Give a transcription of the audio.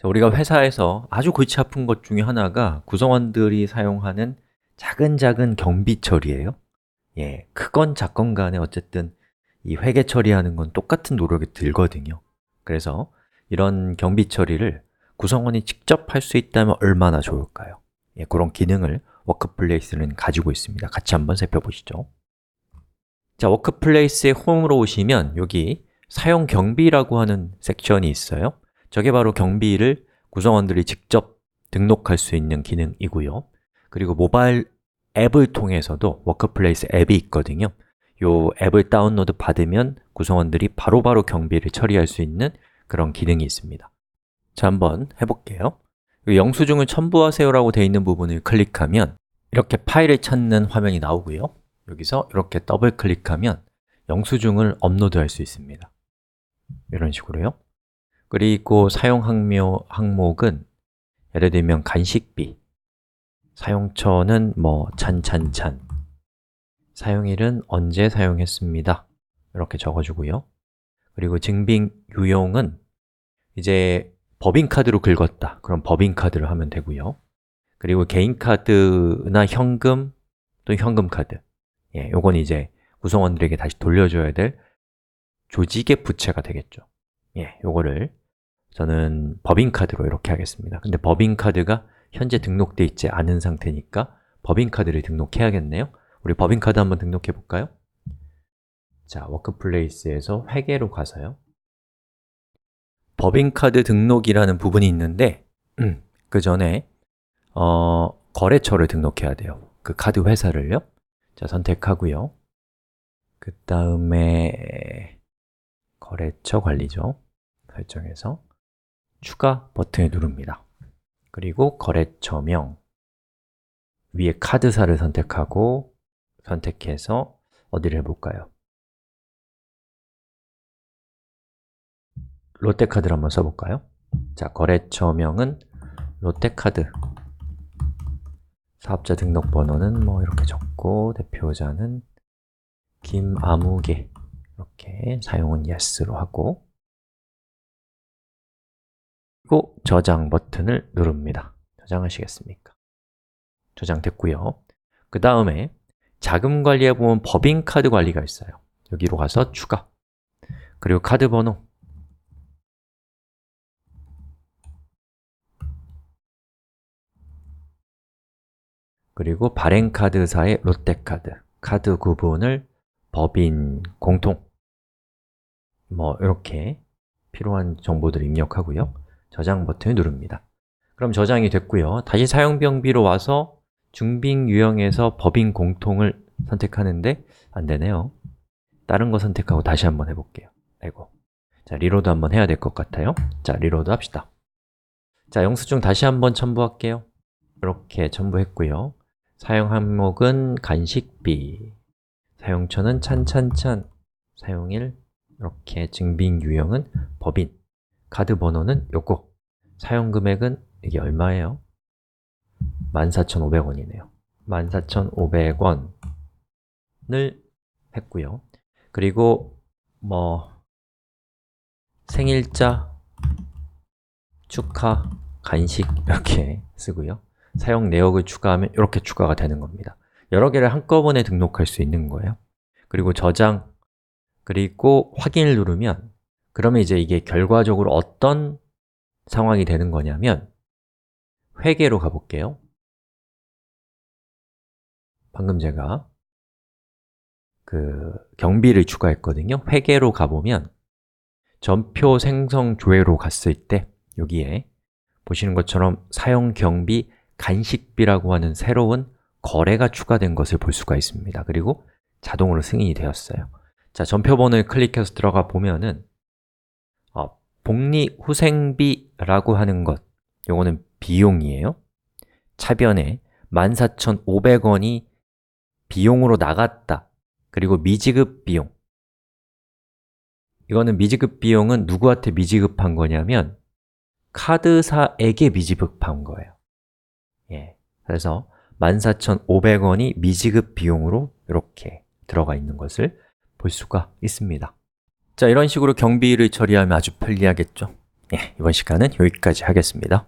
자, 우리가 회사에서 아주 골치 아픈 것 중에 하나가 구성원들이 사용하는 작은 작은 경비 처리예요. 예, 크건 작건 간에 어쨌든 이 회계 처리하는 건 똑같은 노력이 들거든요. 그래서 이런 경비 처리를 구성원이 직접 할 수 있다면 얼마나 좋을까요? 예, 그런 기능을 워크플레이스는 가지고 있습니다. 같이 한번 살펴보시죠. 자, 워크플레이스의 홈으로 오시면 여기 사용 경비라고 하는 섹션이 있어요 저게 바로 경비를 구성원들이 직접 등록할 수 있는 기능이고요. 그리고 모바일 앱을 통해서도 워크플레이스 앱이 있거든요. 이 앱을 다운로드 받으면 구성원들이 바로 바로 경비를 처리할 수 있는 그런 기능이 있습니다. 자, 한번 해볼게요. 영수증을 첨부하세요 라고 되어 있는 부분을 클릭하면 이렇게 파일을 찾는 화면이 나오고요. 여기서 이렇게 더블 클릭하면 영수증을 업로드할 수 있습니다. 이런 식으로요 그리고 사용 항모, 항목은 예를 들면 간식비 사용처는 뭐 찬찬찬 사용일은 언제 사용했습니다. 이렇게 적어주고요. 그리고 증빙 유형은 이제 법인카드로 긁었다. 그럼 법인카드를 하면 되고요. 그리고 개인카드나 현금 또 현금카드. 예, 요건 이제 구성원들에게 다시 돌려줘야 될 조직의 부채가 되겠죠. 예, 요거를 저는 법인카드로 이렇게 하겠습니다. 근데 법인카드가 현재 등록되어 있지 않은 상태니까 법인카드를 등록해야겠네요. 우리 법인카드 한번 등록해 볼까요? 자, 워크플레이스에서 회계로 가서요. 법인카드 등록이라는 부분이 있는데 음, 그 전에 어, 거래처를 등록해야 돼요. 그 카드 회사를요. 자, 선택하고요. 그 다음에 거래처 관리죠. 설정해서 추가 버튼을 누릅니다 그리고 거래처명 위에 카드사를 선택하고 선택해서 어디를 해볼까요? 롯데카드를 한번 써볼까요? 자, 거래처명은 롯데카드 사업자 등록번호는 뭐 이렇게 적고 대표자는 김아무개 이렇게 사용은 yes로 하고 그리고 저장 버튼을 누릅니다. 저장하시겠습니까? 저장됐고요. 그 다음에 자금 관리에 보면 법인카드 관리가 있어요. 여기로 가서 추가. 그리고 카드 번호. 그리고 발행카드사의 롯데카드. 카드 구분을 법인, 공통. 뭐 이렇게 필요한 정보들을 입력하고요 저장 버튼을 누릅니다. 그럼 저장이 됐고요. 다시 사용병비로 와서 중빙 유형에서 법인 공통을 선택하는데 안 되네요. 다른 거 선택하고 다시 한번 해볼게요. 아이고. 자, 리로드 한번 해야 될 것 같아요. 자, 리로드 합시다. 자, 영수증 다시 한번 첨부할게요. 이렇게 첨부했고요. 사용 항목은 간식비 사용처는 찬찬찬 사용일 이렇게 증빙 유형은 법인 카드 번호는 요거. 사용 금액은 이게 얼마예요? 14,500원이네요. 14,500원을 했고요. 그리고 뭐 생일자, 축하, 간식 이렇게 쓰고요. 사용 내역을 추가하면 이렇게 추가가 되는 겁니다. 여러 개를 한꺼번에 등록할 수 있는 거예요. 그리고 저장, 그리고 확인을 누르면 그러면 이제 이게 결과적으로 어떤 상황이 되는 거냐면 회계로 가볼게요. 방금 제가 그 경비를 추가했거든요. 회계로 가보면 전표 생성 조회로 갔을 때 여기에 보시는 것처럼 사용 경비 간식비라고 하는 새로운 거래가 추가된 것을 볼 수가 있습니다. 그리고 자동으로 승인이 되었어요. 자, 전표번호를 클릭해서 들어가 보면은 어, 복리후생비라고 하는 것. 요거는 비용이에요. 차변에 14,500원이 비용으로 나갔다. 그리고 미지급 비용. 이거는 미지급 비용은 누구한테 미지급한 거냐면 카드사에게 미지급한 거예요. 예, 그래서 14,500원이 미지급 비용으로 이렇게 들어가 있는 것을 볼 수가 있습니다 자, 이런 식으로 경비를 처리하면 아주 편리하겠죠 예, 이번 시간은 여기까지 하겠습니다.